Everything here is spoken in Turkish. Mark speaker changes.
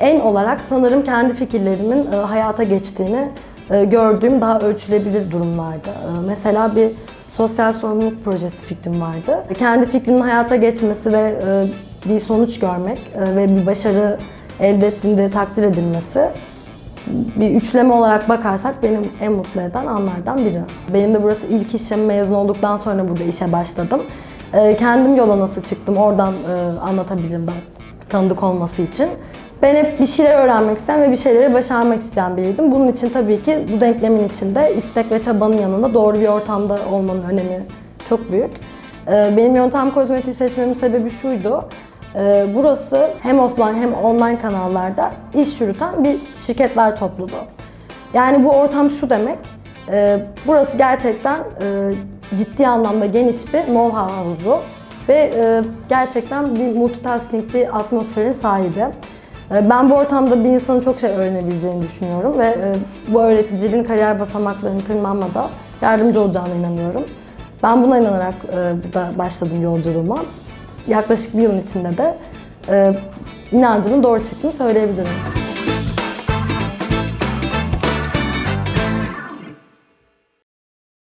Speaker 1: En olarak sanırım kendi fikirlerimin e, hayata geçtiğini e, gördüğüm daha ölçülebilir durumlarda. E, mesela bir sosyal sorumluluk projesi fikrim vardı. Kendi fikrinin hayata geçmesi ve e, bir sonuç görmek e, ve bir başarı elde ettiğinde takdir edilmesi bir üçleme olarak bakarsak benim en mutlu eden anlardan biri. Benim de burası ilk işim. Mezun olduktan sonra burada işe başladım. Ee, kendim yola nasıl çıktım oradan e, anlatabilirim ben tanıdık olması için. Ben hep bir şeyler öğrenmek isteyen ve bir şeyleri başarmak isteyen biriydim. Bunun için tabii ki bu denklemin içinde istek ve çabanın yanında doğru bir ortamda olmanın önemi çok büyük. Ee, benim yöntem kozmetiği seçmemin sebebi şuydu. Ee, Burası hem offline hem online kanallarda iş yürüten bir şirketler topluluğu. Yani bu ortam şu demek, e, burası gerçekten e, ciddi anlamda geniş bir know-how havuzu ve e, gerçekten bir multitasking bir atmosferin sahibi. E, Ben bu ortamda bir insanın çok şey öğrenebileceğini düşünüyorum ve e, bu öğreticiliğin kariyer basamaklarını tırmanmada yardımcı olacağına inanıyorum. Ben buna inanarak e, burada başladım yolculuğuma. Yaklaşık bir yılın içinde de e, inancımın doğru çıktığını söyleyebilirim.